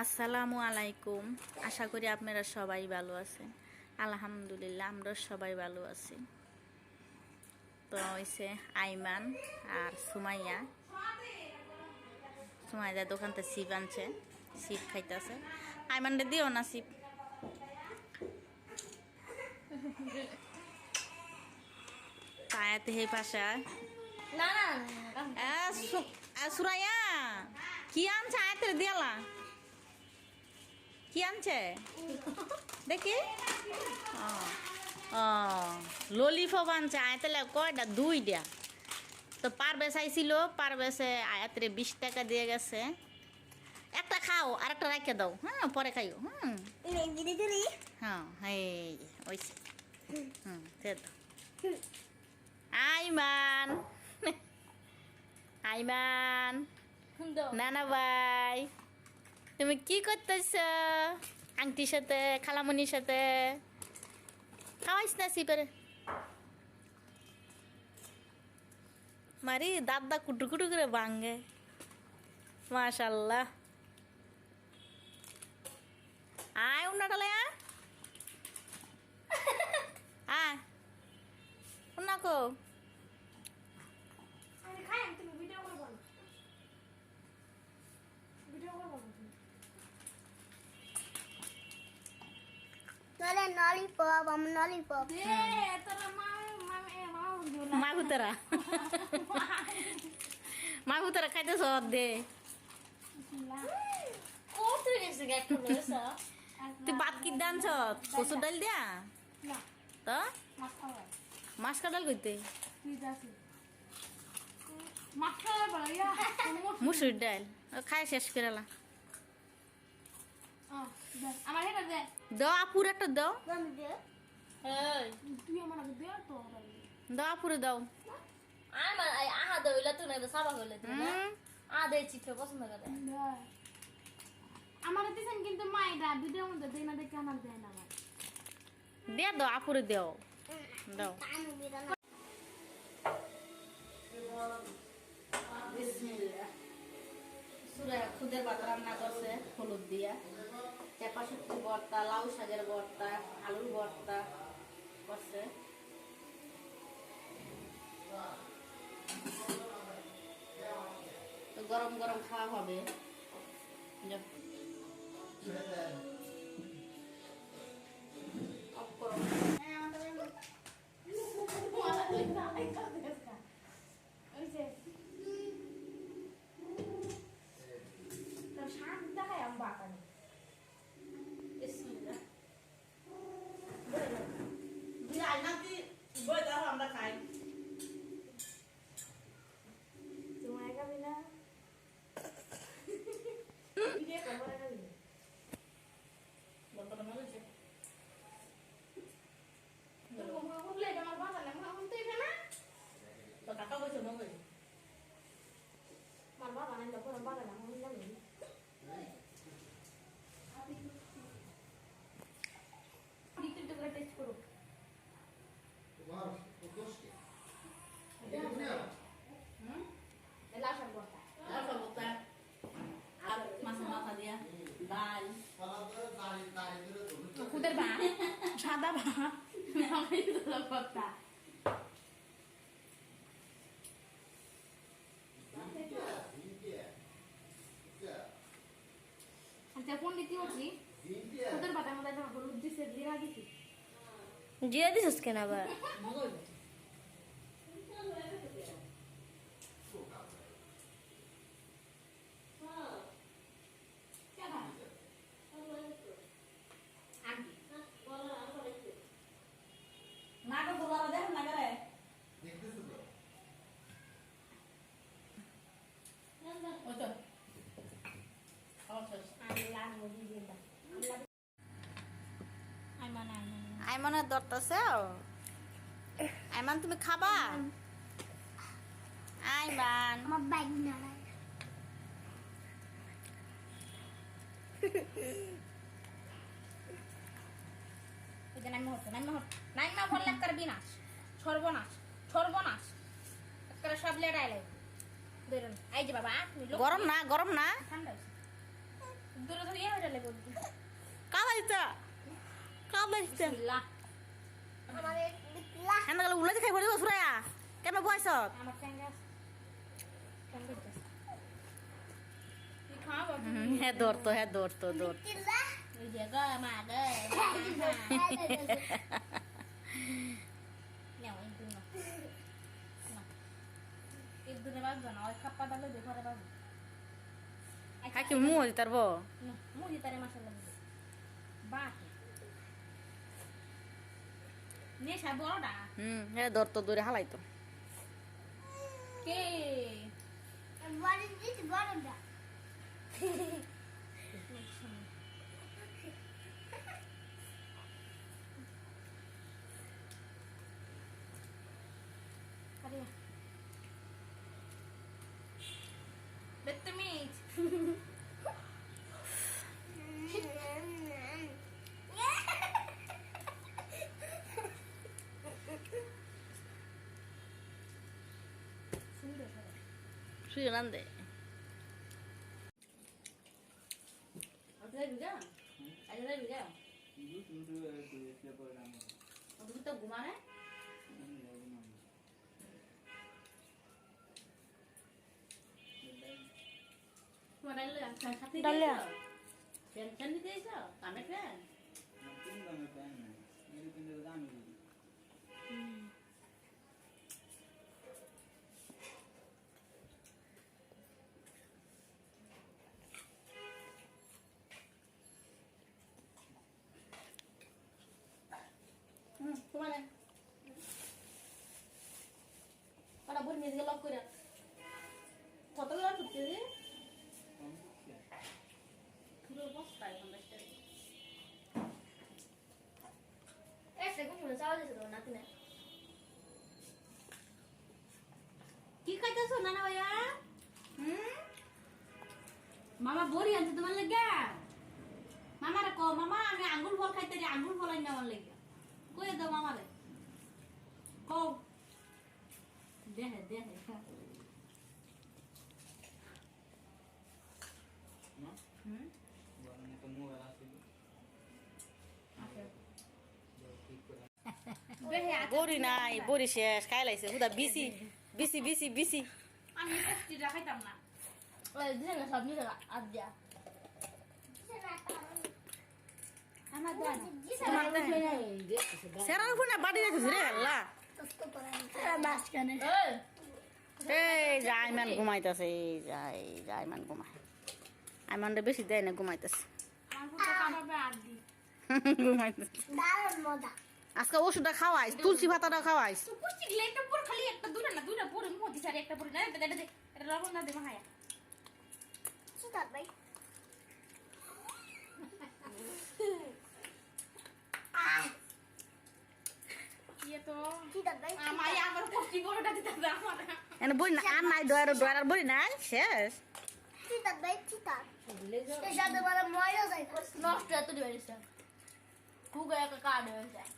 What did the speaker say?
আসসালামু আলাইকুম আশা করি আপনারা সবাই ভালো আছেন আলহামদুলিল্লাহ আমরা সবাই ভালো আছি তো হয়েছে আইমান আর সুমাইয়া সুমাইয়া দোকান থেকে সিপ আনছে সিপ খাইতেছে আইমানটা দিও না সিপ হে পাশা না সুরাইয়া কি আনছে আয়াতে দিয়ালা কি আনছে? দেখি। ললিপপ আনছে আয়াতলে কয়টা? দুইটা। তো পারবেশ আইছিল পারবেশে আয়াতরে বিশ টাকা দিয়ে গেছে। একটা খাও আর একটা রাখে দাও। হ্যাঁ পরে খাইও হুম। হ্যাঁ ওইছে। হুম দাও আইমান। আইমান। নানা ভাই। তুমি কি করতেছ? আংটির সাথে, খালামনির সাথে? খাওয়াইস না সিপারে। মারি দাদা কুটু কুটু করে ভাঙ্গে মাশাল্লাহ। আয় উন্নাটালে আয়। আয় উন্নাকো ললিপপ আমি ললিপপ দে তোরা মা মামে মা উড়িও না মাগুতারা মাগুতারা খাইতেছ দে তুই ভাত কি দানছ কচুর ডাল দিয়া? না। তো? মাছ কাটাল ইয়া। মুসুর ডাল। খাই শেষ দে। দাও আপুর একটা দাও দাও আপুরে দাও। আমার এই আহা দইলা তুমি একদম সাবা হইলে তুমি না? হুম। আহা দই পছন্দ করে। আমার দিছেন কিন্তু মা ভিডিওর মধ্যে দেয় না দেখে আমার দেয় না দে দাও আপুরে দাও। দাও। সুরা খুদের ভাত রান্না করছে হলুদ দিয়া। চেপা শুক্তি ভর্তা লাউ শাকের ভর্তা আলুর ভর্তা। করছে তো গরম গরম খাওয়া হবে। get the money. কুদের ভাত সাদা ভাত। বর্তা আচ্ছা কোন হচ্ছি কুদের ভাতের মধ্যে একটা হলুদ দিছে জিরা দিছি জিরা দিছিস কেন আবার মগে আন্টি নাকে গোলারা দেখ না করে ওই তো খাওয়া শেষ আমি লাগবো দিয়ে দাও আইমান আইমান আইমান তুমি খাবা? আইমান। আমার ব্যাগ না ওই যে নাইমা হচ্ছে নাইমা হচ্ছে নাইমা বললে একটা বিনাশ সর্বনাশ সর্বনাশ। একটা সব লেড়াই লাগবে। এই যে বাবা গরম না গরম না। ঠান্ডা দূরে ধরে ইয়ে কামাইতা কামাইতা বিসমিল্লাহ। হেন গেলে উলাতে খাই পড়িব সুরায়া কেন বয়স? হ্যাঁ ধরতো হ্যাঁ ওই যে গা মা গা নেও এই দুন। না এই দুনে বাজবে না ওই খাপ্পা ডালে দে ঘরে বাজবে কাকি মু দিতারব মুড়ি তারে মশলা দিবে বাহ নেশা বড়টা হুম হ্যাঁ ধরতো দূরে হালাইতো কে আরে বদতমিজ সুন্দর সবাই শুয়ে নান্দে ঘুমানে ডালিয়া। ফ্যান দিতে এসো কামে ফ্যান? নিজে লক করে কত করে করতে রে পুরো বস্তায় পঞ্চাশ টাকা কি খাইতেছো নানা ভাইয়া হুম মামা বড়ি আনছে তোমার লেগে মামারে কো মামা আমি আঙ্গুল ফল খাইতে রে আঙ্গুল ফল আনি আমার লেগে কই দাও মামারে কও দেহে হুম বড়ি নাই বড়ি শেষ খাই লাইছে হুদা বিসি বিসি বিসি বিসি। আমি পুষ্টিটা খাইতাম না। ওই দিন না সব নিয়ে আর দিয়া। আমার দেয় না সেরার উপর না বাড়ি রেখেছি রে আল্লাহ। এই এই জাইমান ঘুমাইতেছে এই যাই জাইমান ঘুমাই আইমান রে বেশি দেয় না ঘুমাইতেছে। আমার পুত্র কামাবে আর দি ঘুমাইতেছে আজকে ওষুধটা খাওয়াইস তুলসী পাতাটা খাওয়াইস। তো পুষ্টি একটা পুরো খালি একটা দুটা না দুটা পুরো মোদি সারি একটা পুরো না এটা এটা এটা লবণ না দে মাহায়া তো আমার এনে বই না আর নাই দয়ার দয়ার বই নাই শেষ। নষ্ট এত দিবে কুগা একা কার্ড হয়ে যায়।